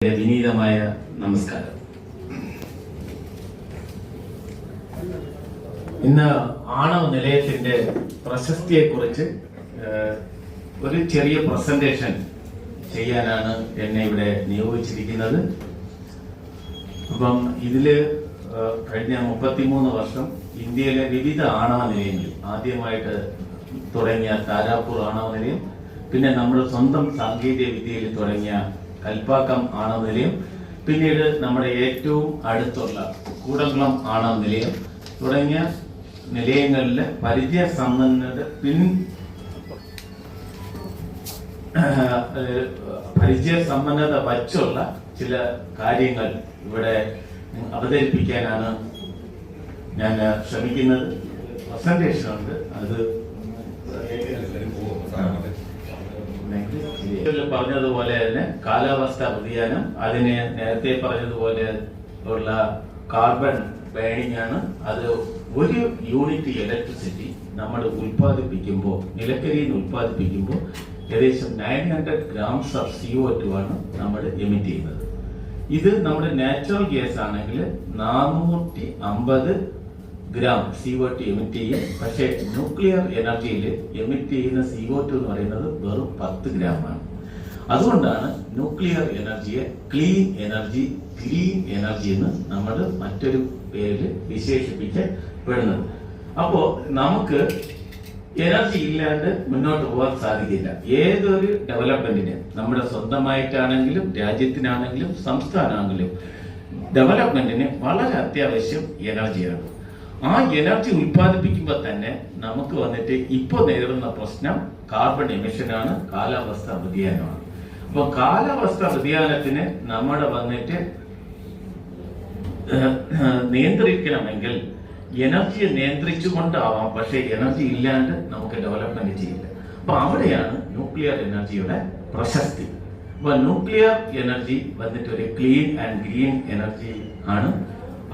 വിനീതമായ നമസ്കാരം. ഇന്ന് ആണവ നിലയത്തിന്റെ പ്രശസ്തിയെ കുറിച്ച് ഒരു ചെറിയ പ്രസന്റേഷൻ ചെയ്യാനാണ് എന്നെ ഇവിടെ നിയോഗിച്ചിരിക്കുന്നത്. അപ്പം ഇതിൽ കഴിഞ്ഞ മുപ്പത്തിമൂന്ന് വർഷം ഇന്ത്യയിലെ വിവിധ ആണവ നിലയങ്ങളിൽ ആദ്യമായിട്ട് തുടങ്ങിയ താരാപൂർ ആണവ നിലയം പിന്നെ നമ്മുടെ സ്വന്തം സാങ്കേതിക വിദ്യയിൽ തുടങ്ങിയ കൽപ്പാക്കം ആണവ നിലയം പിന്നീട് നമ്മുടെ ഏറ്റവും അടുത്തുള്ള കൂടംകുളം ആണവ നിലയം തുടങ്ങിയ നിലയങ്ങളിലെ പരിചയസമ്പന്നത പിൻ പരിചയ പരിചയസമ്പന്നത വച്ചുള്ള ചില കാര്യങ്ങൾ ഇവിടെ അവതരിപ്പിക്കാനാണ് ഞാൻ ശ്രമിക്കുന്നത്. പ്രസന്റേഷൻ ഉണ്ട്. അത് പറഞ്ഞതുപോലെ തന്നെ കാലാവസ്ഥ വ്യതിയാനം അതിന് നേരത്തെ പറഞ്ഞതുപോലെ ഉള്ള കാർബൺ ബേണിംഗ് അത് ഒരു യൂണിറ്റ് ഇലക്ട്രിസിറ്റി നമ്മൾ ഉൽപ്പാദിപ്പിക്കുമ്പോൾ നിലക്കരിയിൽ ഉൽപ്പാദിപ്പിക്കുമ്പോൾ ഏകദേശം nine hundred grams of C O two ആണ് നമ്മൾ എമിറ്റ് ചെയ്യുന്നത്. ഇത് നമ്മുടെ നാച്ചുറൽ ഗ്യാസ് ആണെങ്കിൽ നാനൂറ്റി അമ്പത് gram C O two emit ചെയ്യും. പക്ഷേ ന്യൂക്ലിയർ എനർജിയിൽ എമിറ്റ് ചെയ്യുന്ന സി ഒ ടു എന്ന് പറയുന്നത് വെറും പത്ത് ഗ്രാം ആണ്. അതുകൊണ്ടാണ് ന്യൂക്ലിയർ എനർജിയെ ക്ലീൻ എനർജി ഗ്രീൻ എനർജി എന്ന് നമ്മൾ മറ്റൊരു പേരിൽ വിശേഷിപ്പിച്ച് വിടുന്നത് അപ്പോ നമുക്ക് എനർജി ഇല്ലാണ്ട് മുന്നോട്ട് പോകാൻ സാധിക്കില്ല. ഏതൊരു ഡെവലപ്മെന്റിന് നമ്മുടെ സ്വന്തമായിട്ടാണെങ്കിലും രാജ്യത്തിനാണെങ്കിലും സംസ്ഥാനമാണെങ്കിലും ഡെവലപ്മെന്റിന് വളരെ അത്യാവശ്യം എനർജിയാണ് ആ എനർജി ഉൽപ്പാദിപ്പിക്കുമ്പോൾ തന്നെ നമുക്ക് വന്നിട്ട് ഇപ്പോൾ നേരിടുന്ന പ്രശ്നം കാർബൺ എമിഷനാണ് കാലാവസ്ഥ വ്യതിയാനമാണ്. അപ്പൊ കാലാവസ്ഥ വ്യതിയാനത്തിന് നമ്മുടെ വന്നിട്ട് നിയന്ത്രിക്കണമെങ്കിൽ എനർജിയെ നിയന്ത്രിച്ചുകൊണ്ടാവാം പക്ഷേ എനർജി ഇല്ലാണ്ട് നമുക്ക് ഡെവലപ്മെന്റ് ചെയ്യില്ല. അപ്പൊ അവിടെയാണ് ന്യൂക്ലിയർ എനർജിയുടെ പ്രശസ്തി. അപ്പൊ ന്യൂക്ലിയർ എനർജി വന്നിട്ട് ഒരു ക്ലീൻ ആൻഡ് ഗ്രീൻ എനർജി ആണ്.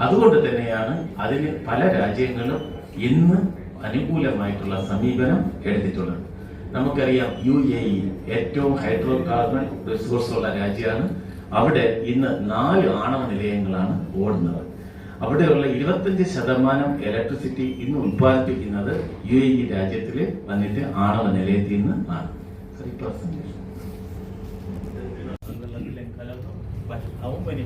അതുകൊണ്ട് തന്നെയാണ് അതിന് പല രാജ്യങ്ങളും ഇന്ന് അനുകൂലമായിട്ടുള്ള സമീപനം എടുത്തിട്ടുള്ളത്. നമുക്കറിയാം യു എ ഇ ഏറ്റവും ഹൈഡ്രോ കാർബൺ റിസോഴ്സ് ഉള്ള രാജ്യമാണ്. അവിടെ ഇന്ന് നാല് ആണവ നിലയങ്ങളാണ് ഓടുന്നത്. അവിടെയുള്ള ഇരുപത്തഞ്ച് ശതമാനം ഇലക്ട്രിസിറ്റി ഇന്ന് ഉത്പാദിപ്പിക്കുന്നത് യു എ ഇ രാജ്യത്തിൽ വന്നിട്ട് ആണവ നിലയത്തിൽ നിന്ന് ആണ്. How many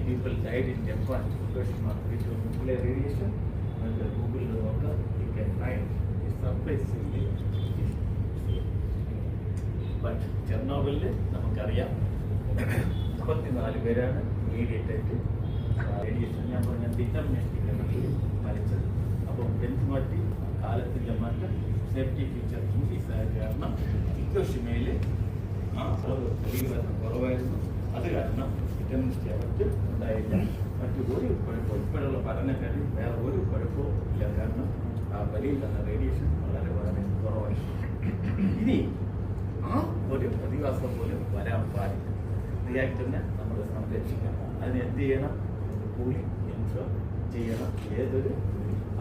ബട്ട് ചെർണോബിളിൽ നമുക്കറിയാം. മുപ്പത്തിനാല് പേരാണ് ഇമീഡിയറ്റ് ആയിട്ട് റേഡിയേഷൻ ഞാൻ പറഞ്ഞ ഡിറ്റർമിനേറ്റീവ് മരിച്ചത്. അപ്പോൾ ബെഞ്ച് മാറ്റി? കാലത്തിന്റെ മാറ്റം. സേഫ്റ്റി ഫീച്ചർ ഇൻക്രീസ് ആയ കാരണം ഇക്കോഷിമയിൽ ആ അളവ് സ്ഥിരീകരണം കുറവായിരുന്നു. അത് കാരണം ഡിറ്റർമിനിസ്റ്റ് അവർക്ക് ഉണ്ടായില്ല. മറ്റു ഒരു കുഴപ്പവും ഇപ്പോഴുള്ള പഠനക്കാരിൽ വേറെ ഒരു കുഴപ്പവും ഇല്ല. കാരണം ആ തന്ന റേഡിയേഷൻ വളരെ വളരെ കുറവായിരുന്നു ഇനി ഒരു പ്രതിഭാസം പോലും വരാൻ പാടില്ല. റിയാക്ടറിനെ നമ്മൾ സംരക്ഷിക്കണം അതിന് എന്ത് ചെയ്യണം? കൂളിംഗ് ഇൻട്രോ ചെയ്യണം. ഏതൊരു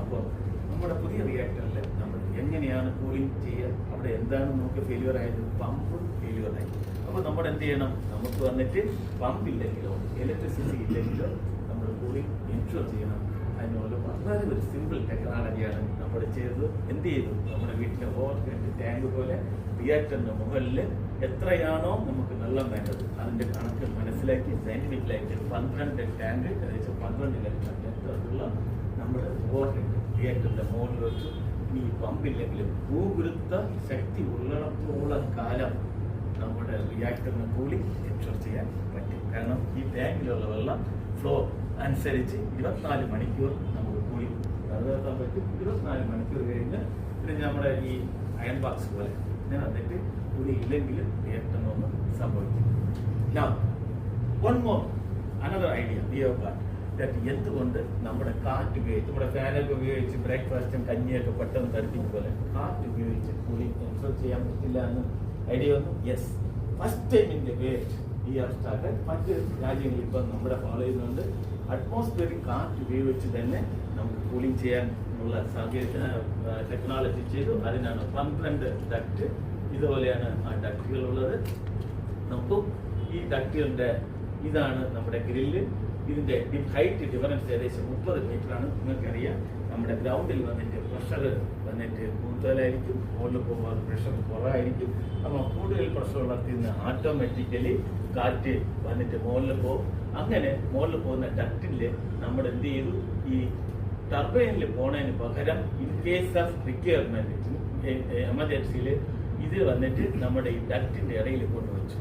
അപ്പോൾ നമ്മുടെ പുതിയ റിയാക്ടറിൽ നമ്മൾ എങ്ങനെയാണ് കൂളിംഗ് ചെയ്യുക? അവിടെ എന്താണ് നമുക്ക് ഫെയിലിയർ ആയത്? പമ്പ് ഫെയിലിയർ ആയി. അപ്പോൾ നമ്മൾ എന്ത് ചെയ്യണം? നമുക്ക് വന്നിട്ട് പമ്പ് ഇല്ലെങ്കിലോ ഇലക്ട്രിസിറ്റി ഇല്ലെങ്കിലോ നമ്മൾ കൂളിംഗ് ഇൻട്രോ ചെയ്യണം. അതിനുള്ള വളരെ ഒരു സിമ്പിൾ ടെക്നോളജിയാണ് നമ്മൾ ചെയ്തത്. എന്ത് ചെയ്തു? നമ്മുടെ വീട്ടിലെ ഓവർ ടാങ്ക് പോലെ റിയാക്ടറിന്റെ മുകളിൽ എത്രയാണോ നമുക്ക് വെള്ളം വേണ്ടത്. അതിന്റെ കണക്ക് മനസ്സിലാക്കി സയന്റിഫിക്കലായിട്ട് പന്ത്രണ്ട് ടാങ്ക് ഏകദേശം പന്ത്രണ്ട് ലക്ഷം ലിറ്റർ വെള്ളം നമ്മുടെ ഓവർ റിയാക്ടറിന്റെ മുകളിൽ വെച്ചു. ഇനി പമ്പില്ലെങ്കിലും ഭൂഗുരുത്ത ശക്തി ഉള്ളിടത്തോളം കാലം നമ്മുടെ റിയാക്ടറിനെ കൂടി എൻഷുർ ചെയ്യാൻ പറ്റും. കാരണം ഈ ടാങ്കിലുള്ള വെള്ളം ഫ്ലോ അനുസരിച്ച് ഇരുപത്തിനാല് മണിക്കൂർ നമുക്ക് കൂളിംഗ് നിലനിർത്താൻ പറ്റും. ഇരുപത്തിനാല് മണിക്കൂർ കഴിഞ്ഞ് പിന്നെ നമ്മുടെ ഈ അയൺ ബോക്സ് പോലെ ഇങ്ങനെ വന്നിട്ട് കൂടി ഇല്ലെങ്കിലും ഏറ്റവും സംഭവിക്കും. Now, one more, another idea we have എന്തുകൊണ്ട് നമ്മുടെ കാറ്റ് ഉപയോഗിച്ച് നമ്മുടെ ഫാനൊക്കെ ഉപയോഗിച്ച് ബ്രേക്ക്ഫാസ്റ്റും കഞ്ഞിയൊക്കെ പെട്ടെന്ന് തടുപ്പിക്കും പോലെ കാറ്റ് ഉപയോഗിച്ച് കൂടി കൺട്രോൾ ചെയ്യാൻ പറ്റില്ല എന്ന് ഐഡിയ വന്നു? Yes first time in the world ഈ ആർ മറ്റ് രാജ്യങ്ങളിൽ ഇപ്പം നമ്മുടെ ഫോളോ ചെയ്യുന്നുണ്ട് അറ്റ്മോസ്ഫിയറിക് കാറ്റ് ഉപയോഗിച്ച് തന്നെ നമുക്ക് കൂളിംഗ് ചെയ്യാൻ ഉള്ള സാങ്കേതിക ടെക്നോളജി ചെയ്തു. അതിനാണ് പന്ത്രണ്ട് ഡക്റ്റ് ഇതുപോലെയാണ് ആ ഡക്റ്റുകൾ ഉള്ളത്. നമുക്ക് ഈ ഡക്റ്റുകളുടെ ഇതാണ് നമ്മുടെ ഗ്രില്ല് ഇതിന്റെ ഹൈറ്റ് ഡിഫറൻസ് ഏകദേശം മുപ്പത് മീറ്റർ ആണ്. നിങ്ങൾക്കറിയാം നമ്മുടെ ഗ്രൗണ്ടിൽ വന്നിട്ട് പ്രഷർ വന്നിട്ട് കൂടുതലായിരിക്കും മുകളിൽ പോകുമ്പോൾ പ്രഷർ കുറവായിരിക്കും. അപ്പോൾ കൂടുതൽ പ്രഷർ നിന്ന് ഓട്ടോമാറ്റിക്കലി കാറ്റ് വന്നിട്ട് മുകളിൽ പോകും. അങ്ങനെ മുകളിൽ പോകുന്ന ഡക്റ്റിൽ നമ്മൾ എന്ത് ചെയ്തു? ഈ ടർബൈനിൽ പോണതിന് പകരം ഇൻ കേസ് ഓഫ് റിക്വയർമെന്റ് എമർജൻസിയിൽ ഇത് വന്നിട്ട് നമ്മുടെ ഈ ഡക്റ്റിന്റെ ഇടയിൽ കൊണ്ടുവച്ചു.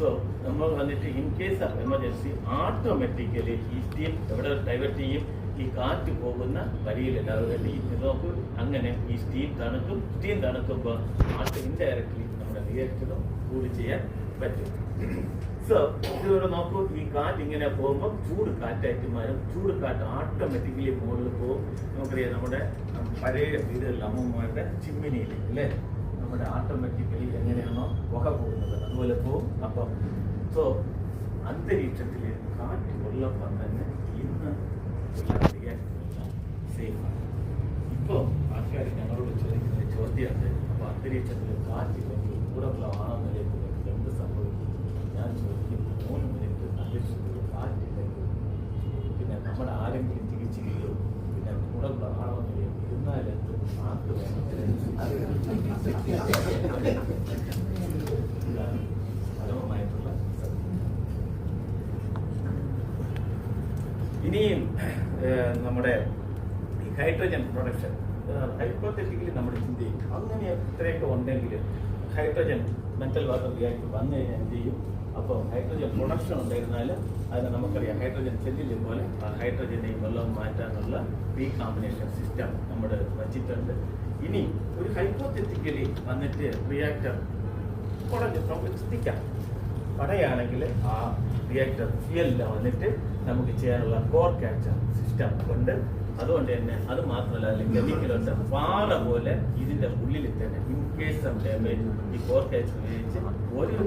സോ നമ്മൾ വന്നിട്ട് in case of emergency automatically ഈ സ്റ്റീം എവിടെ ഡൈവേർട്ട് ചെയ്യും? ഈ കാറ്റ് പോകുന്ന വരിയിലുണ്ടാവുക ഈ നോക്ക് അങ്ങനെ ഈ സ്റ്റീം തണുക്കും. സ്റ്റീം തണുക്കുമ്പോൾ ആട്ട് ഇൻഡയറക്ട്ലി നമ്മുടെ റിയാക്ടറും കൂടി ചെയ്യാൻ പറ്റും. സോ ഇതുവരെ നോക്കൂ ഈ കാറ്റ് ഇങ്ങനെ പോകുമ്പോൾ ചൂട് കാറ്റായിട്ട് മാറും ചൂട് കാറ്റ് ഓട്ടോമാറ്റിക്കലി മുകളിൽ പോകും. നമുക്കറിയാം നമ്മുടെ പഴയ വീടുകളിൽ അമ്മമാരുടെ ചിമ്മിനിയിൽ അല്ലേ? നമ്മുടെ ഓട്ടോമാറ്റിക്കലി എങ്ങനെയാണോ പുക പോകുന്നത്. അതുപോലെ പോകും. അപ്പം സോ അന്തരീക്ഷത്തിൽ കാറ്റ് ഉള്ളപ്പം തന്നെ ഇന്ന് സേഫാണ് ഇപ്പോൾ ആൾക്കാർ ഞങ്ങളോട് ചോദിക്കുന്ന ചോദ്യമുണ്ട് അപ്പോൾ അന്തരീക്ഷത്തിൽ കാറ്റ് കൊണ്ട് കൂടപ്പുറമാണോ നിലയിൽ എന്ത് സംഭവിക്കും ഞാൻ ചോദിക്കുന്നു മൂന്ന് മിനിറ്റ് അന്തരീക്ഷത്തിൽ കാറ്റില്ലെങ്കിൽ പിന്നെ നമ്മുടെ ആരെങ്കിലും ചികിത്സിക്കുകയോ പിന്നെ കൂടപ്പുറമാണോ നിലയിൽ ഇരുന്നാലെന്ത് ആർക്ക് വേണം അത് ഇതാണ് പരമമായിട്ടുള്ള സത്യം ഇനിയും ഏഹ്, നമ്മുടെ ഹൈഡ്രജൻ പ്രൊഡക്ഷൻ ഹൈപ്പോത്തറ്റിക്കലി നമ്മൾ ചിന്തിക്കും അങ്ങനെ ഇത്രയൊക്കെ ഉണ്ടെങ്കിൽ ഹൈഡ്രജൻ മെന്റൽ വാട്ടർ റിയാക്ട് വന്നു കഴിഞ്ഞാൽ എന്ത് ചെയ്യും? അപ്പോൾ ഹൈഡ്രജൻ പ്രൊഡക്ഷൻ ഉണ്ടായിരുന്നാൽ അതിന് നമുക്കറിയാം ഹൈഡ്രജൻ സെല്ലിലെ പോലെ ആ ഹൈഡ്രജനെയും വെള്ളം മാറ്റാനുള്ള കോമ്പിനേഷൻ സിസ്റ്റം നമ്മൾ വച്ചിട്ടുണ്ട്. ഇനി ഒരു ഹൈപ്പോത്തറ്റിക്കലി വന്നിട്ട് റിയാക്ടർ കുറഞ്ഞ് നമുക്ക് ചിന്തിക്കാം പടയാണെങ്കിൽ ആ റിയാക്ടർ ഫ്യൂലിൽ വന്നിട്ട് നമുക്ക് ചെയ്യാനുള്ള കോർ ക്യാപ്ചർ സിസ്റ്റം ഉണ്ട്. അതുകൊണ്ട് തന്നെ അത് മാത്രമല്ല കെമിക്കലുണ്ട് പാറ പോലെ ഇതിന്റെ ഉള്ളിൽ തന്നെ ഇൻ കേസ് ഓഫ് ഡാമേജ് ഈ കോർ ക്യാച്ച് ഉപയോഗിച്ച് ഒരു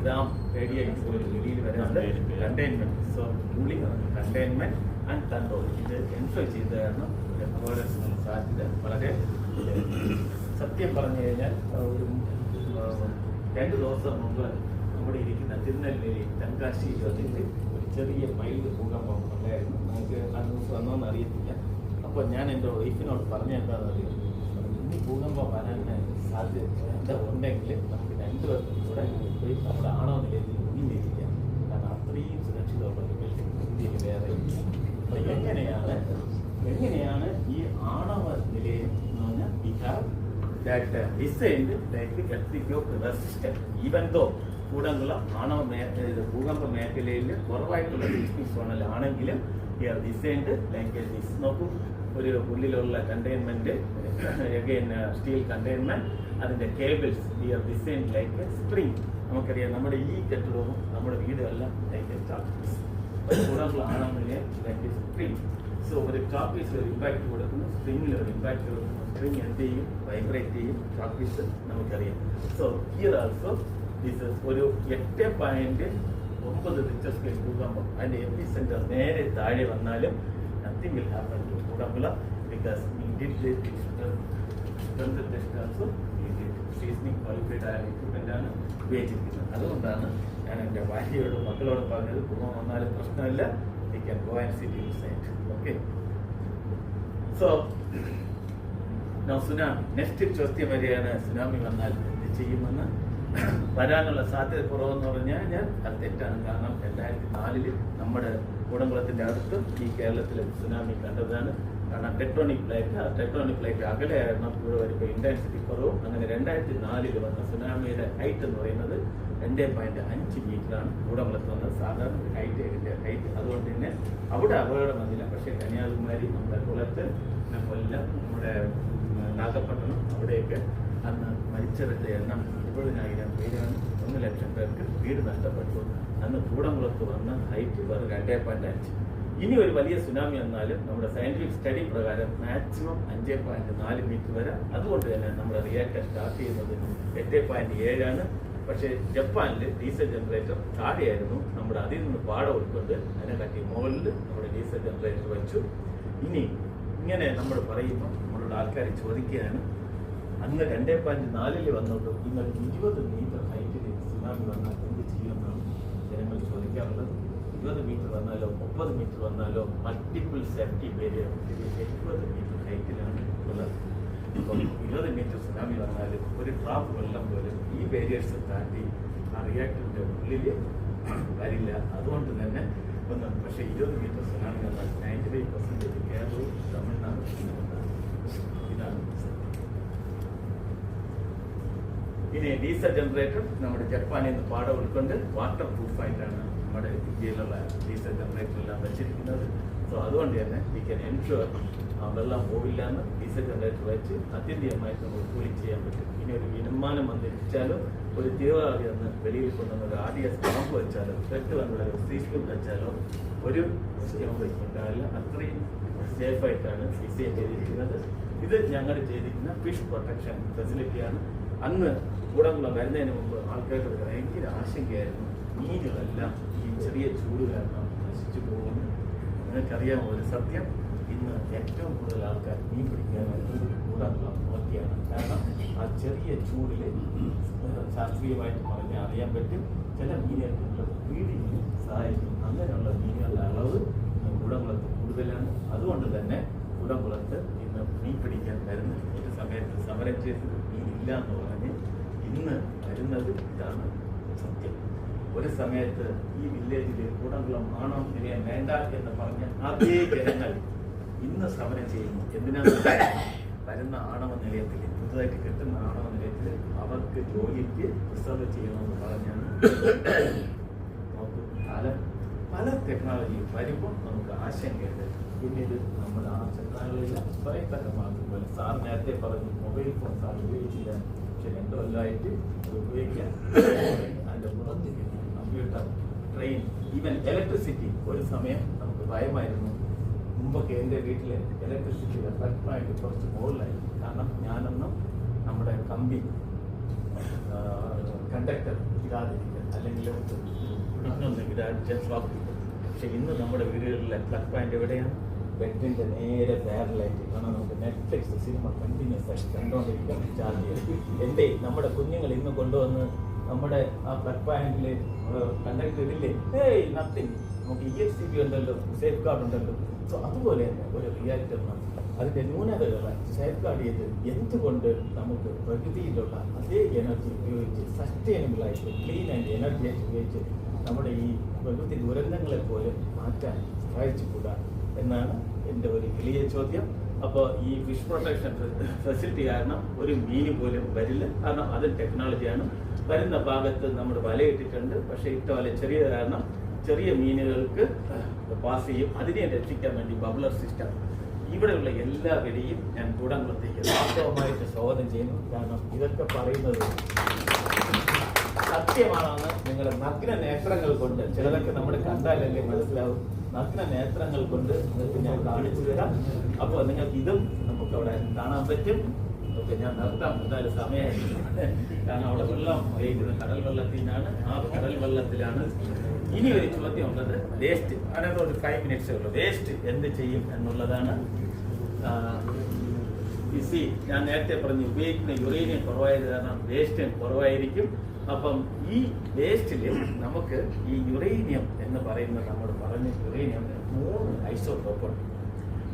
ഗ്രാം റേഡിയായിട്ട് പോലും വെളിയിൽ വരാണ്ട് containment so cooling containment and control ഇത് എൻഷുർ ചെയ്ത് കാരണം അപകടത്തിനുള്ള സാധ്യത വളരെ സത്യം പറഞ്ഞു കഴിഞ്ഞാൽ ഒരു രണ്ട് ദിവസം മുമ്പ് നമ്മുടെ ഇരിക്കുന്ന തിരുനെല്വേലി തെങ്കാശി ഒരു ചെറിയ മൈൽഡ് ഭൂകമ്പം ഉണ്ടായിരുന്നു നമുക്ക് ദിവസം വന്നോന്ന് അറിയത്തില്ല. അപ്പോൾ ഞാൻ എന്റെ വൈഫിനോട് പറഞ്ഞ എന്താണെന്ന് അറിയാം ഇനി ഭൂകമ്പം വരാൻ സാധ്യത ഉണ്ടെങ്കിൽ നമുക്ക് രണ്ട് വർഷം കൂടെ പോയി നമ്മുടെ ആണോ നിലയിൽ ഒന്നും ഒന്നിച്ചിരിക്കാം കാരണം അത്രയും സുരക്ഷിതമുള്ള ഒരു ഇന്ത്യയിൽ വേറെ ഇല്ല. അപ്പോൾ എങ്ങനെയാണ് എങ്ങനെയാണ് ഈ ആണവ നിലയം പറഞ്ഞാൽ even though കൂടംകുളം ആണവ മേ ഭൂകമ്പ മേഖലയിൽ കുറവായിട്ടുള്ള സിസ്റ്റിക് സോണിലാണെങ്കിലും ഈ ഡിസൈൻഡ് ലൈക്ക് ദിസ് നോക്കൂ. ഒരു ഉള്ളിലുള്ള കണ്ടെയ്ൻമെന്റ് അഗൈൻ സ്റ്റീൽ കണ്ടെയ്ൻമെന്റ് അതിന്റെ കേബിൾസ് ഈ ആർ ഡിസൈൻ ലൈക്ക് സ്പ്രിംഗ് നമുക്കറിയാം നമ്മുടെ ഈ കെട്ടിടവും നമ്മുടെ വീടുമെല്ലാം ലൈക്ക് ചാപ്പീസ് കൂടംകുളം ആണെന്നില്ലേ ലൈക്ക് സ്പ്രിംഗ് സോ ഒരു ചാപ്പീസ് ഒരു ഇമ്പാക്ട് കൊടുക്കുന്നു. സ്പ്രിങ്ങിൽ ഒരു ഇമ്പാക്ട് കൊടുക്കുന്നു. സ്പ്രിങ് എന്ത് ചെയ്യും? വൈബ്രേറ്റ് ചെയ്യും. ചാപ്പീസ് നമുക്കറിയാം. സോ ഹിയർ ആൾസോ ഒരു എട്ട് പോയിന്റ് ഒമ്പത് റിച്ചർ സ്കെയിൽ ഭൂകമ്പം അതിന്റെ എപ്പി സെന്റർ നേരെ താഴെ വന്നാലും നത്തിങ് വിൽ ഹാപ്പൻ ടു ഭൂകമ്പല ബിക്കോസ് ാണ് ആണ് ഉപയോഗിച്ചിരിക്കുന്നത്. അതുകൊണ്ടാണ് ഞാൻ എന്റെ ഭാര്യയോട് മക്കളോട് പറഞ്ഞത് ഭൂകമ്പം വന്നാലും പ്രശ്നമില്ല വി ക്യാൻ സുനാമി നെക്സ്റ്റ് ചോദ്യം വരെയാണ് സുനാമി വന്നാൽ എന്ത് ചെയ്യുമെന്ന്? വരാനുള്ള സാധ്യത കുറവെന്ന് പറഞ്ഞാൽ ഞാൻ അത് തെറ്റാണ്. കാരണം രണ്ടായിരത്തി നാലിൽ നമ്മുടെ കൂടംകുളത്തിന്റെ അടുത്ത് ഈ കേരളത്തിലെ സുനാമി കണ്ടതാണ്. കാരണം ടെക്ട്രോണിക് പ്ലേറ്റ് ആ ടെക്ട്രോണിക് പ്ലേറ്റ് അകലെ ആയിരുന്നു. ഇവിടെ വരുമ്പോൾ ഇന്റൻസിറ്റി കുറവും. അങ്ങനെ രണ്ടായിരത്തി നാലിൽ വന്ന സുനാമിയുടെ ഹൈറ്റ് എന്ന് പറയുന്നത് രണ്ട് പോയിന്റ് അഞ്ച് മീറ്ററാണ് കൂടംകുളത്ത് വന്നത് സാധാരണ ഹൈറ്റ് ഇതിന്റെ ഹൈറ്റ് അതുകൊണ്ട് തന്നെ അവിടെ അപകടം വന്നില്ല. പക്ഷേ കന്യാകുമാരി നമ്മുടെ കുളത്ത് കൊല്ലം നമ്മുടെ ഉം, നാഗപട്ടണം അവിടെയൊക്കെ അന്ന് മരിച്ചവരുടെ എണ്ണം എഴുപതിനായിരം പേരാണ്. ഒന്ന് ലക്ഷം പേർക്ക് വീട് നഷ്ടപ്പെട്ടു. അന്ന് കൂടംകുളത്ത് വന്ന ഹൈറ്റ് വെറും രണ്ടേ പോയിന്റ് അഞ്ച്. ഇനി ഒരു വലിയ സുനാമി വന്നാലും നമ്മുടെ സയന്റിഫിക് സ്റ്റഡി പ്രകാരം മാക്സിമം അഞ്ചേ പോയിന്റ് നാല് മീറ്റർ വരെ. അതുകൊണ്ട് തന്നെ നമ്മുടെ റിയാക്ടർ സ്റ്റാർട്ട് ചെയ്യുന്നത് എട്ട് പോയിന്റ് ഏഴാണ്. പക്ഷേ ജപ്പാനിൽ ഡീസൽ ജനറേറ്റർ താഴെയായിരുന്നു. നമ്മുടെ അതിൽ നിന്ന് പാടം ഉൾക്കൊണ്ട് അതിനെ കാട്ടി മുകളിൽ നമ്മുടെ ഡീസൽ ജനറേറ്റർ വെച്ചു. ഇനി ഇങ്ങനെ നമ്മൾ പറയുമ്പോൾ നമ്മളോട് ആൾക്കാർ ചോദിക്കുകയാണ്. അന്ന് രണ്ടേ പോയിന്റ് നാലിൽ വന്നോട്ടും ഇന്ന് ഇരുപത് മീറ്റർ ഹൈറ്റിൽ സുനാമി വന്നാൽ എന്ത് ചെയ്യുമെന്നാണ് ജനങ്ങൾ ചോദിക്കാറുള്ളത്. ഇരുപത് മീറ്റർ വന്നാലോ മുപ്പത് മീറ്റർ വന്നാലോ മൾട്ടിപ്പിൾ സേഫ്റ്റി ബാരിയർ എഴുപത് മീറ്റർ ഹൈറ്റിലാണ് ഉള്ളത്. അപ്പം ഇരുപത് മീറ്റർ സുനാമി വന്നാലും ഒരു ട്രാപ്പ് വെള്ളം പോലും ഈ ബാരിയേഴ്സ് താണ്ടി ആ റിയാക്ടറിന്റെ ഉള്ളിൽ വരില്ല. അതുകൊണ്ട് തന്നെ ഒന്ന് പക്ഷേ ഇരുപത് മീറ്റർ സുനാമി വന്നാൽ നയന്റി ഫൈവ് പെർസെന്റേജ് കേരളവും തമിഴ്നാടും ഇതാണ് സത്യം. ഇനി ഡീസൽ ജനറേറ്റർ നമ്മുടെ ജപ്പാനിൽ നിന്ന് പാടം ഉൾക്കൊണ്ട് വാട്ടർ പ്രൂഫ് ആയിട്ടാണ് നമ്മുടെ ഇന്ത്യയിലുള്ള ഡീസൽ ജനറേറ്റർ എല്ലാം വെച്ചിരിക്കുന്നത്. സോ അതുകൊണ്ട് തന്നെ വി ക്യാൻ എൻഷുർ ആ വെള്ളം പോവില്ല എന്ന് ഡീസൽ ജനറേറ്റർ വെച്ച് അത്യന്തികമായിട്ട് നമുക്ക് കൂലിംഗ് ചെയ്യാൻ പറ്റും. ഇനി ഒരു വിമാനം വന്നിരിച്ചാലോ ഒരു തീവ്രവാദി വന്ന് വെളിയിൽ കൊണ്ടുവന്ന ഒരു എസ് പമ്പ് വെച്ചാലോ പെട്ട് വന്നുള്ള സീസ്ക്യൂബ് വെച്ചാലോ ഒരു സ്റ്റെപ്പ് ഉണ്ടാവില്ല അത്രയും സേഫായിട്ടാണ് ഡിസൈൻ ചെയ്തിരിക്കുന്നത്. ഇത് ഞങ്ങൾ ചെയ്തിരിക്കുന്ന ഫിഷ് പ്രൊട്ടക്ഷൻ ഫെസിലിറ്റിയാണ് അന്ന് കൂടംകുളം വരുന്നതിന് മുമ്പ് ആൾക്കാർക്ക് ഭയങ്കര ആശങ്കയായിരുന്നു. മീനുകളെല്ലാം ഈ ചെറിയ ചൂട് കാരണം നശിച്ചു പോകുന്നു. നിങ്ങൾക്കറിയാമോ ഒരു സത്യം. ഇന്ന് ഏറ്റവും കൂടുതൽ ആൾക്കാർ മീൻ പിടിക്കാൻ വരുന്നത് കൂടംകുളം നോക്കിയാണ് കാരണം ആ ചെറിയ ചൂടിൽ ശാസ്ത്രീയമായിട്ട് പറഞ്ഞ് അറിയാൻ പറ്റും. ചില മീനുകൾക്കുള്ള വീടിന് സഹായിക്കും. അങ്ങനെയുള്ള മീനുകളുടെ അളവ് കൂടംകുളത്ത് കൂടുതലാണ്. അതുകൊണ്ട് തന്നെ കൂടംകുളത്ത് പിടിക്കാൻ വരുന്ന ഒരു സമയത്ത് സമരം ചെയ്തത് നീ ഇല്ല എന്ന് പറഞ്ഞ് ഇന്ന് വരുന്നത് ഇതാണ് സത്യം. ഒരു സമയത്ത് ഈ വില്ലേജിലെ കൂടംകുളം ആണോ നിലയം വേണ്ട എന്ന് പറഞ്ഞ അതേ ജനങ്ങൾ ഇന്ന് സമരം ചെയ്യുന്നു. എന്തിനാണ് വരുന്ന ആണവ നിലയത്തിൽ പുതുതായിട്ട് കിട്ടുന്ന ആണവ നിലയത്തിൽ അവർക്ക് ജോലിക്ക് റിസർവ് ചെയ്യണമെന്ന് പറഞ്ഞാണ് നോക്കൂ പല പല ടെക്നോളജി വരുമ്പോൾ നമുക്ക് ആശങ്കയുണ്ട്. പിന്നീട് നമ്മൾ ആ മാർഗം പോലെ സാർ നേരത്തെ പറഞ്ഞു മൊബൈൽ ഫോൺ സാർ ഉപയോഗിച്ചില്ല പക്ഷെ രണ്ടു ഉപയോഗിക്കാൻ അതിന്റെ ഗുണം കമ്പ്യൂട്ടർ ട്രെയിൻ ഈവൻ ഇലക്ട്രിസിറ്റി ഒരു സമയം നമുക്ക് ഭയമായിരുന്നു മുമ്പൊക്കെ എന്റെ വീട്ടിലെ ഇലക്ട്രിസിറ്റിയുടെ പ്ലഗ് കുറച്ച് മുകളിലായി കാരണം ഞാനൊന്നും നമ്മുടെ കമ്പി കണ്ടക്ടർ ഇടാതിരിക്കുക അല്ലെങ്കിൽ ഇടാതിരിക്കാൻ കിട്ടും പക്ഷെ ഇന്ന് നമ്മുടെ വീടുകളിലെ പ്ലഗ് പോയിന്റ് എവിടെയാണ് ബെഡിന്റെ നേരെ പാരലായിട്ട് കാരണം നമുക്ക് നെറ്റ്ഫ്ലിക്സ് സിനിമ കണ്ടിന്യൂസ് ആയിട്ട് കണ്ടുകൊണ്ടിരിക്കാൻ ചാർജ് ചെയ്യും. എന്റെ നമ്മുടെ കുഞ്ഞുങ്ങൾ ഇന്ന് കൊണ്ടുവന്ന് നമ്മുടെ ആ പ്ലഗ് പോയിന്റിൽ കണ്ടക്ടർ ഇടില്ലേ ഏയ് നത്തിങ് നമുക്ക് ഇ എഫ് സി ബി ഉണ്ടല്ലോ സേഫ് ഗാർഡ് ഉണ്ടല്ലോ. സോ അതുപോലെ തന്നെ ഒരു റിയാക്ടറിന് അതിന്റെ ന്യൂനതകളെ സേഫ് ഗാർഡ് ചെയ്ത് എന്തുകൊണ്ട് നമുക്ക് പ്രകൃതിയിലുള്ള അതേ എനർജി ഉപയോഗിച്ച് സസ്റ്റൈനബിൾ ആയിട്ട് ക്ലീൻ ആൻഡ് എനർജി ആയിട്ട് ഉപയോഗിച്ച് നമ്മുടെ ഈ പ്രകൃതി ദുരന്തങ്ങളെ പോലും മാറ്റാൻ സഹായിച്ചുകൂടാ എന്നാണ് എന്റെ ഒരു വലിയ ചോദ്യം. അപ്പോൾ ഈ ഫിഷ് പ്രൊട്ടക്ഷൻ ഫെസിലിറ്റി കാരണം ഒരു മീന് പോലും വരില്ല. കാരണം അത് ടെക്നോളജിയാണ് വരുന്ന ഭാഗത്ത് നമ്മൾ വലയിട്ടിട്ടുണ്ട്. പക്ഷേ ഇട്ട ചെറിയ കാരണം ചെറിയ മീനുകൾക്ക് പാസ് ചെയ്യും. അതിനെ രക്ഷിക്കാൻ വേണ്ടി ബബ്ലർ സിസ്റ്റം ഇവിടെയുള്ള എല്ലാ വെടിയും ഞാൻ കൂടാൻ പ്രത്യേകിച്ച് വാസ്തവമായിട്ട് സ്വാഗതം ചെയ്യുന്നു. കാരണം ഇതൊക്കെ പറയുന്നത് സത്യമാണെന്ന് നിങ്ങളുടെ നഗ്ന നേത്രങ്ങൾ കൊണ്ട് ചിലതൊക്കെ നമ്മൾ കണ്ടാലല്ലേ മനസ്സിലാവും. നഗ്ന നേത്രങ്ങൾ കൊണ്ട് നിങ്ങൾക്ക് ഞാൻ കാണിച്ചു തരാം. അപ്പോൾ നിങ്ങൾക്ക് ഇതും നമുക്ക് അവിടെ കാണാൻ പറ്റും. ഓക്കെ ഞാൻ നിർത്താം. എന്തായാലും സമയമായി കാരണം അവിടെ വെള്ളം ഒഴിക്കുന്നത് കടൽ വെള്ളത്തിനാണ് ആ കടൽ വെള്ളത്തിലാണ് ഇനി ഒരു ചോദ്യം ഉള്ളത്. വേസ്റ്റ് അതിനകത്ത് ഒരു ഫൈവ് മിനിറ്റ്സേ ഉള്ളൂ. വേസ്റ്റ് എന്ത് ചെയ്യും എന്നുള്ളതാണ്. ഞാൻ നേരത്തെ പറഞ്ഞു ഉപയോഗിക്കുന്ന യുറേനിയം കുറവായത് കാരണം വേസ്റ്റ് കുറവായിരിക്കും. അപ്പം ഈ വേസ്റ്റിൽ നമുക്ക് ഈ യുറേനിയം എന്ന് പറയുന്ന നമ്മൾ പറഞ്ഞ യുറേനിയം മൂന്ന് ഐസോട്ടോപ്പ് ഉണ്ട്.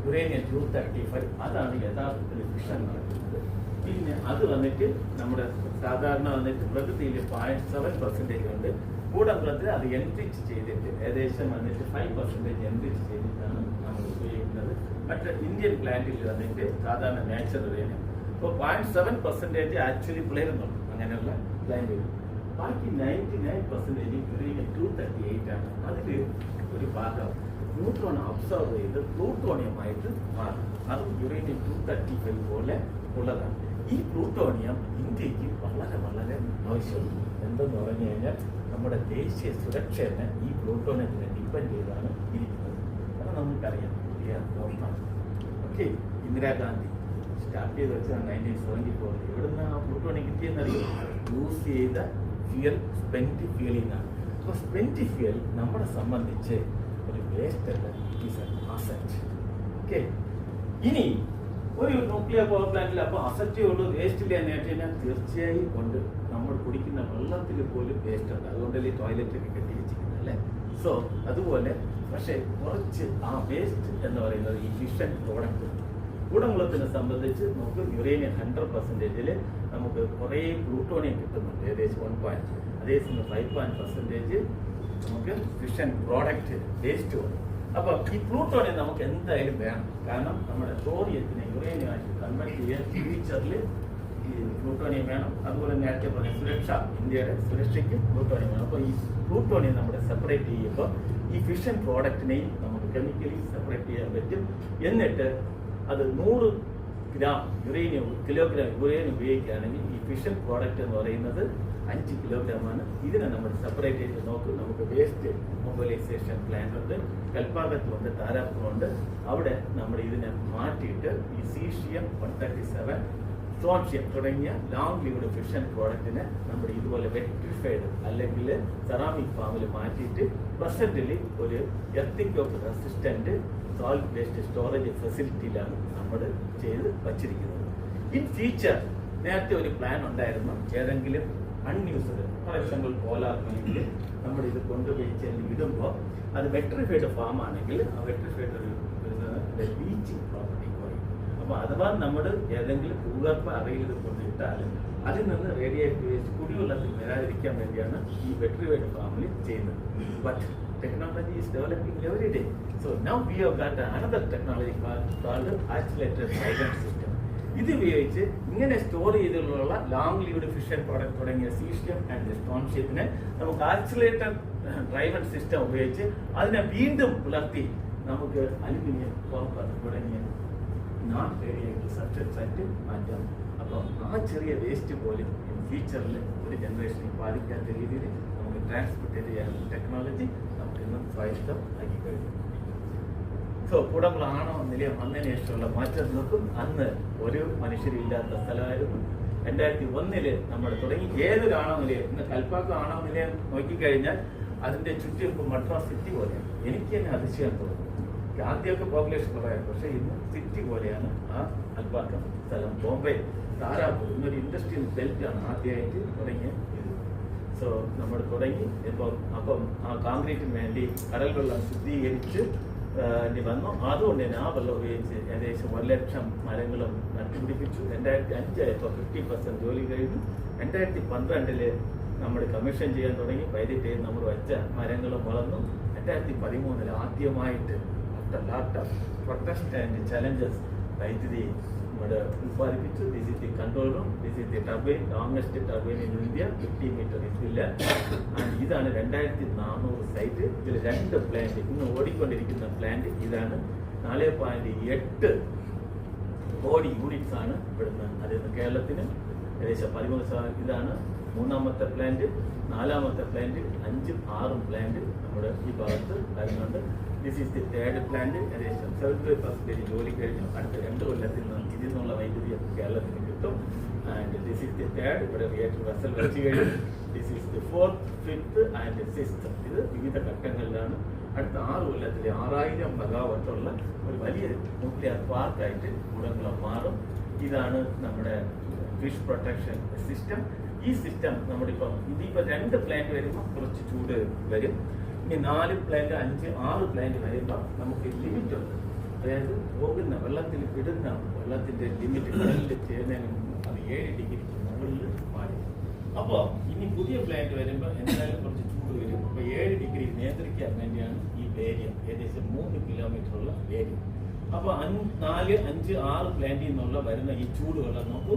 യുറേനിയം ടു തേർട്ടി ഫൈവ് അതാണ് യഥാർത്ഥത്തിൽ ഫിഷൻ നടക്കുന്നത്. പിന്നെ അത് വന്നിട്ട് നമ്മുടെ സാധാരണ വന്നിട്ട് പ്രകൃതിയിൽ പോയിന്റ് സെവൻ പെർസെന്റേജ് ഉണ്ട്. കൂടംകുളത്തിൽ അത് എൻറിച്ച് ചെയ്തിട്ട് ഏകദേശം വന്നിട്ട് ഫൈവ് പെർസെന്റേജ് എൻറിച്ച് ചെയ്തിട്ടാണ് നമ്മൾ ഉപയോഗിക്കുന്നത്. മറ്റ് ഇന്ത്യൻ പ്ലാന്റിൽ വന്നിട്ട് സാധാരണ നാച്ചുറൽ യുറേനിയം അപ്പോൾ പോയിന്റ് സെവൻ പെർസെന്റേജ് ആക്ച്വലി പിളരുന്നുണ്ട്. അങ്ങനെയുള്ള പ്ലാന്റുകൾ ബാക്കി ninety nine percentage uranium two thirty eight ആണ്. അതിൽ ഒരു ഭാഗം ന്യൂട്രോൺ അബ്സർവ് ചെയ്ത് പ്ലൂട്ടോണിയമായിട്ട് മാറും. അത് യുറേനിയം ടു തേർട്ടി ഫൈവ് പോലെ ഉള്ളതാണ്. ഈ പ്ലൂട്ടോണിയം ഇന്ത്യയ്ക്ക് വളരെ വളരെ ആവശ്യമുണ്ട് എന്തെന്ന് പറഞ്ഞു കഴിഞ്ഞാൽ നമ്മുടെ ദേശീയ സുരക്ഷയെ ഈ പ്ലൂട്ടോണിയത്തിനെ ഡിപ്പെൻഡ് ചെയ്താണ് ഇരിക്കുന്നത്. കാരണം നമുക്കറിയാം. ഓക്കെ ഇന്ദിരാഗാന്ധി. സ്റ്റാർട്ട് ചെയ്ത് വെച്ചാൽ നയന്റീൻ സെവന്റി ഫോറിൽ എവിടുന്ന് ആ പ്ലൂട്ടോണിയം കിട്ടിയെന്നറിയോ? യൂസ് ചെയ്ത ഫ്യൂൽ സ്പെൻഡ് ഫ്യൂലിൽ നിന്നാണ് അപ്പോൾ സ്പെൻഡ് ഫ്യൂൽ നമ്മളെ സംബന്ധിച്ച് ഒരു വേസ്റ്റ് അല്ല ഇറ്റ് ഈസ് ഓക്കെ ഇനി ഒരു ന്യൂക്ലിയർ പവർ പ്ലാന്റിൽ അപ്പോൾ അസറ്റേ ഉള്ളൂ വേസ്റ്റ് ഇല്ല എന്ന് കഴിഞ്ഞാൽ തീർച്ചയായും ഉണ്ട് നമ്മൾ കുടിക്കുന്ന വെള്ളത്തിൽ പോലും വേസ്റ്റ് ഉണ്ട്. അതുകൊണ്ടല്ലേ ടോയ്ലറ്റ് ഒക്കെ കെട്ടി വെച്ചിരിക്കുന്നത് അല്ലേ? സോ അതുപോലെ പക്ഷേ കുറച്ച് ആ വേസ്റ്റ് എന്ന് പറയുന്നത് ഈ ഫിഷൻ പ്രോഡക്റ്റ് കൂടംകുളത്തിനെ സംബന്ധിച്ച് നമുക്ക് യുറേനിയം ഹൺഡ്രഡ് പെർസെന്റേജിൽ നമുക്ക് കുറേ പ്ലൂട്ടോണിയം കിട്ടുന്നുണ്ട്. ഏകദേശം വൺ പോയിന്റ് അതേസമയം ഫൈവ് പോയിന്റ് പെർസെന്റേജ് നമുക്ക് ഫിഷൻ പ്രോഡക്റ്റ് വേസ്റ്റ് വന്നു അപ്പോൾ ഈ പ്ലൂട്ടോണിയം നമുക്ക് എന്തായാലും വേണം. കാരണം നമ്മുടെ തോറിയത്തിനെ യുറേനിയമായിട്ട് കൺവെർട്ട് ചെയ്യാൻ ഫ്യൂച്ചറിൽ ഈ പ്ലൂട്ടോണിയം വേണം. അതുപോലെ നേരത്തെ പറഞ്ഞ സുരക്ഷ ഇന്ത്യയുടെ സുരക്ഷയ്ക്ക് പ്ലൂട്ടോണിയം വേണം. അപ്പോൾ ഈ പ്ലൂട്ടോണിയം നമ്മുടെ സെപ്പറേറ്റ് ചെയ്യുമ്പോൾ ഈ ഫിഷൻ പ്രോഡക്റ്റിനെയും നമുക്ക് കെമിക്കലി സെപ്പറേറ്റ് ചെയ്യാൻ പറ്റും. എന്നിട്ട് അത് നൂറ് ഗ്രാം യുറേനിയം കിലോഗ്രാം യുറേനിയം ഉപയോഗിക്കുകയാണെങ്കിൽ ഈ ഫിഷൽ പ്രോഡക്റ്റ് എന്ന് പറയുന്നത് അഞ്ച് കിലോഗ്രാമാണ്. ഇതിനെ നമ്മൾ സെപ്പറേറ്റ് ചെയ്ത് നോക്കും. നമുക്ക് വേസ്റ്റ് മൊബൈലൈസേഷൻ പ്ലാന്റ് ഉണ്ട് കൽപ്പാകത്തുമുണ്ട് താരാപ്പുറമുണ്ട് അവിടെ നമ്മൾ ഇതിനെ മാറ്റിയിട്ട് ഈ caesium one thirty seven strontium തുടങ്ങിയ ലോങ് ലീവ്ഡ് ഫിഷൻ പ്രോഡക്റ്റിനെ നമ്മൾ ഇതുപോലെ വെട്രിഫൈഡ് അല്ലെങ്കിൽ സെറാമിക് ഫാമിൽ മാറ്റിയിട്ട് പ്രസന്റിൽ ഒരു എത്തിക്കോപ്പ് റെസിസ്റ്റന്റ് സോൾട്ട് വേസ്റ്റ് സ്റ്റോറേജ് ഫെസിലിറ്റിയിലാണ് നമ്മൾ ചെയ്ത് വച്ചിരിക്കുന്നത്. ഇൻ ഫ്യൂച്ചർ നേരത്തെ ഒരു പ്ലാൻ ഉണ്ടായിരുന്നു. ഏതെങ്കിലും അൺയൂസ്ഡ് ഫോർ എക്സാമ്പിൾ പോലാർ മൈനിൽ നമ്മൾ ഇത് കൊണ്ടുപോയി ചെന്ന് ഇടുമ്പോൾ അത് വെട്രിഫൈഡ് ഫാം ആണെങ്കിൽ ആ വെട്രിഫൈഡ് ഒരു ബീച്ചിങ് പ്രോപ്പർട്ടി കുറയും അപ്പോൾ അഥവാ നമ്മൾ ഏതെങ്കിലും ഭൂഗർഭ അറയിൽ ഇത് കൊണ്ടിട്ടാൽ അതിൽ നിന്ന് റേഡിയേറ്റ് വേസ്റ്റ് കുടിവെള്ളത്തിൽ വരാതിരിക്കാൻ വേണ്ടിയാണ് ഈ വെട്രിഫൈഡ് ഫാമിൽ ചെയ്യുന്നത്. But technology developing every day. So now we have got another technology called, called accelerated silent system. ഇത് ഉപയോഗിച്ച് ഇങ്ങനെ സ്റ്റോർ ചെയ്തിട്ടുള്ള ലോങ് ലീവ്ഡ് ഫിഷൻ പ്രോഡക്റ്റ് തുടങ്ങിയ സീഷ്യം ആൻഡ് സ്റ്റോൺഷിപ്പിനെ നമുക്ക് ആക്സിലേറ്റർ ഡ്രൈവൻ സിസ്റ്റം ഉപയോഗിച്ച് അതിനെ വീണ്ടും പുലർത്തി നമുക്ക് അലുമിനിയം കോപ്പർ തുടങ്ങിയ നോൺ റേഡിയേറ്റഡ് സബ്സ്റ്റൻസ് ആയിട്ട് മാറ്റാം അപ്പോൾ ആ ചെറിയ വേസ്റ്റ് പോലും ഫ്യൂച്ചറിൽ ഒരു ജനറേഷനെ ബാധിക്കാത്ത രീതിയിൽ നമുക്ക് ട്രാൻസ്പോർട്ട് ചെയ്യാനുള്ള ടെക്നോളജി സ്വായത്തം ആക്കി കഴിഞ്ഞു സോ കൂടംകുളമാണോ നിലയം വന്നതിന് ശേഷമുള്ള മാറ്റം നോക്കും. അന്ന് ഒരു മനുഷ്യരില്ലാത്ത സ്ഥലമായിരുന്നു. രണ്ടായിരത്തി ഒന്നിൽ നമ്മൾ തുടങ്ങി. ഏതൊരാണോ നിലയം ഇന്ന് കൽപ്പാക്കം ആണോ നിലയം നോക്കിക്കഴിഞ്ഞാൽ അതിന്റെ ചുറ്റും മദ്രാസ് സിറ്റി പോലെയാണ്. എനിക്ക് തന്നെ അതിശയം തോന്നുന്നു ആദ്യമൊക്കെ പോപ്പുലേഷൻ കുറവായിരുന്നു. പക്ഷേ ഇന്ന് സിറ്റി പോലെയാണ് ആ അൽപാക്കം സ്ഥലം. ബോംബെ താരാപൂർ ഇന്നൊരു ഇൻഡസ്ട്രിയൽ ബെൽറ്റാണ് ആദ്യമായിട്ട് തുടങ്ങിയ സോ നമ്മൾ തുടങ്ങി. ഇപ്പം അപ്പം ആ കോൺക്രീറ്റിന് വേണ്ടി കടൽ വെള്ളം ശുദ്ധീകരിച്ച് വന്നു. അതുകൊണ്ട് തന്നെ ആ വെള്ളം ഉപയോഗിച്ച് ഏകദേശം ഒരു ലക്ഷം മരങ്ങളും നട്ടുപിടിപ്പിച്ചു. രണ്ടായിരത്തി അഞ്ചായപ്പോൾ ഫിഫ്റ്റി പെർസെന്റ് ജോലി കഴിഞ്ഞു. രണ്ടായിരത്തി പന്ത്രണ്ടിൽ നമ്മൾ കമ്മീഷൻ ചെയ്യാൻ തുടങ്ങി. വൈദ്യുതി നമ്മൾ വെച്ച മരങ്ങളും വളർന്നു. രണ്ടായിരത്തി പതിമൂന്നിൽ ആദ്യമായിട്ട് പ്രൊട്ടസ്റ്റ് ആൻഡ് ചലഞ്ചസ് വൈദ്യുതി നമ്മുടെ ഉത്പാദിപ്പിച്ചു this is the control room this is the turbine longest turbine in India fifty metre ഇതില്ല ഇതാണ് രണ്ടായിരത്തി നാനൂറ് സൈറ്റ് ഇതിൽ രണ്ട് പ്ലാന്റ് ഇന്ന് ഓടിക്കൊണ്ടിരിക്കുന്ന പ്ലാന്റ് ഇതാണ്. നാല് പോയിന്റ് എട്ട് കോടി യൂണിറ്റ്സ് ആണ് ഇവിടുന്ന്. അതിൽ കേരളത്തിന് ഏകദേശം പതിമൂന്ന് ശതമാനം ഇതാണ് മൂന്നാമത്തെ പ്ലാന്റ് നാലാമത്തെ പ്ലാന്റ് അഞ്ചും ആറും പ്ലാന്റ് നമ്മുടെ ഈ ഭാഗത്ത് വരുന്നുണ്ട്. This is the third plant ഏകദേശം സെവൻ ഫൈവ് പെർസെന്റേജ് ജോലി കഴിഞ്ഞു. അടുത്ത രണ്ട് കൊല്ലത്തിൽ നിന്ന് ഇതിൽ നിന്നുള്ള വൈദ്യുതി കേരളത്തിന് കിട്ടും. And this is the third ഇവിടെ റിയാക്ടർ വെസൽ വെച്ച് കഴിഞ്ഞു. This is the fourth fifth and sixth ഇത് വിവിധ ഘട്ടങ്ങളിലാണ്. അടുത്ത ആറ് കൊല്ലത്തിൽ ആറായിരം മെഗാവട്ടുള്ള ഒരു വലിയ ന്യൂക്ലിയർ പാർക്കായിട്ട് കുടംകുളം മാറും. ഇതാണ് നമ്മുടെ ഫിഷ് പ്രൊട്ടക്ഷൻ സിസ്റ്റം ഈ സിസ്റ്റം നമ്മളിപ്പം ഇതിപ്പോൾ രണ്ട് പ്ലാന്റ് വരുമ്പോൾ കുറച്ച് ചൂട് വരും. ഇനി നാല് പ്ലാന്റ് അഞ്ച് ആറ് പ്ലാന്റ് വരുമ്പോൾ നമുക്ക് ലിമിറ്റ് ഉണ്ട്. അതായത് പോകുന്ന വെള്ളത്തിൽ വിടുന്ന വെള്ളത്തിന്റെ ലിമിറ്റ് കടലിൽ ചേരുന്നതിന് മുമ്പ് അത് ഏഴ് ഡിഗ്രിക്ക് മുകളിൽ പാടില്ല അപ്പോൾ ഇനി പുതിയ പ്ലാന്റ് വരുമ്പോൾ എന്തായാലും കുറച്ച് ചൂട് വരും. അപ്പോൾ ഏഴ് ഡിഗ്രി നിയന്ത്രിക്കാൻ വേണ്ടിയാണ് ഈ ഏരിയ ഏകദേശം മൂന്ന് കിലോമീറ്റർ ഉള്ള ഏരിയ അപ്പോൾ അഞ്ച് നാല് അഞ്ച് ആറ് പ്ലാന്റിൽ നിന്നുള്ള വരുന്ന ഈ ചൂട് വെള്ളം നോക്കൂ.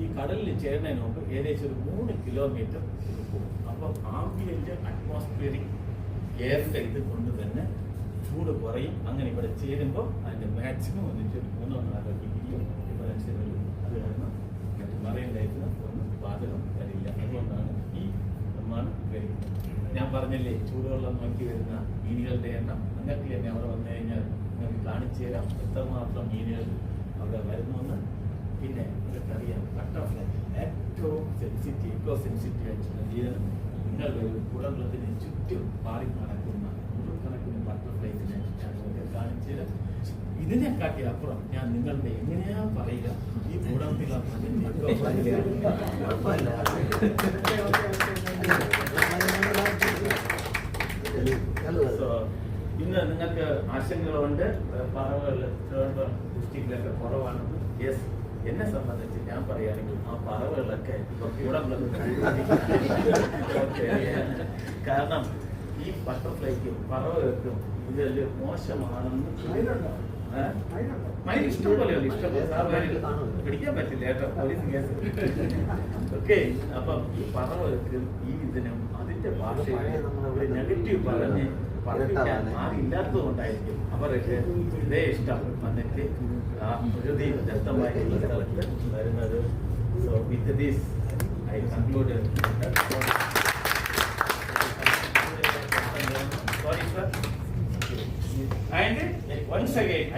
ഈ കടലിൽ ചേരുന്നതിന് മുമ്പ് ഏകദേശം ഒരു മൂന്ന് കിലോമീറ്റർ പോകും. അപ്പം ആംബിയന്റ് അറ്റ്മോസ്ഫിയറിക് എയറിന്റെ ഇത് കൊണ്ട് തന്നെ ചൂട് കുറയും. അങ്ങനെ ഇവിടെ ചേരുമ്പോൾ അതിന്റെ മാക്സിമം വന്നിട്ട് മൂന്നോ നാലോ ഡിഗ്രിയോ ഡിഫറൻസ് വരും. അത് കാരണം മറ്റ് മറൈൻ ലൈഫിന് ഒന്നും പാചകം വരില്ല. അതുകൊണ്ടാണ് ഈ നിർമ്മാണം വരുന്നത്. ഞാൻ പറഞ്ഞില്ലേ ചൂടുവെള്ളം നോക്കി വരുന്ന മീനുകളുടെ എണ്ണം. നിങ്ങൾക്ക് തന്നെ അവിടെ വന്നു കഴിഞ്ഞാൽ നിങ്ങൾക്ക് കാണിച്ചു തരാം എത്രമാത്രം മീനുകൾ അവിടെ വരുന്നുവെന്ന് പിന്നെ നിങ്ങൾക്കറിയാം ബട്ടർഫ്ലൈ ഏറ്റവും സെൻസിറ്റീവ് ഇക്കോ സെൻസിറ്റീവ് ആയിട്ടുള്ള ജീവനം നിങ്ങൾ വരും കുടകുളത്തിന് ചുറ്റും ബട്ടർഫ്ലൈസിനെ ഞാൻ കാണിച്ചു ഇതിനെക്കാട്ടി അപ്പുറം ഞാൻ നിങ്ങളുടെ എങ്ങനെയാ പറയുക? ഈ നല്ലത് ഇന്ന് നിങ്ങൾക്ക് ആശങ്കകളുണ്ട് പറവുകൾ തിരുവനന്തപുരം ഡിസ്ട്രിക്റ്റിലൊക്കെ കുറവാണ് യെസ് എന്നെ സംബന്ധിച്ച് ഞാൻ പറയുകയാണെങ്കിൽ ആ പറവുകളൊക്കെ ഇപ്പൊ ഉള്ളത് കാരണം ഈ ബട്ടർഫ്ലൈക്കും പറവകൾക്കും ഇതിൽ മോശമാണെന്ന് ഏ? മയിൽ ഇഷ്ടം പോലെയുണ്ട് ഇഷ്ടം പോലെ. സാർ. പിടിക്കാൻ പറ്റില്ല കേട്ടോ പോലീസ് കേസ് ഓക്കെ അപ്പം ഈ പറവകൾക്കും ഈ ഇതിനും അതിന്റെ ഭാഷയിൽ ഒരു നെഗറ്റീവ് പറഞ്ഞ് പഠിപ്പിക്കാൻ ആരില്ലാത്തത് കൊണ്ടായിരിക്കും അവർക്ക് ഇതേ ഇഷ്ടം വന്നിട്ട് ആ പ്രകൃതി ദത്തമായിട്ടുള്ള സ്ഥലത്ത് വരുന്നത് so with these I conclude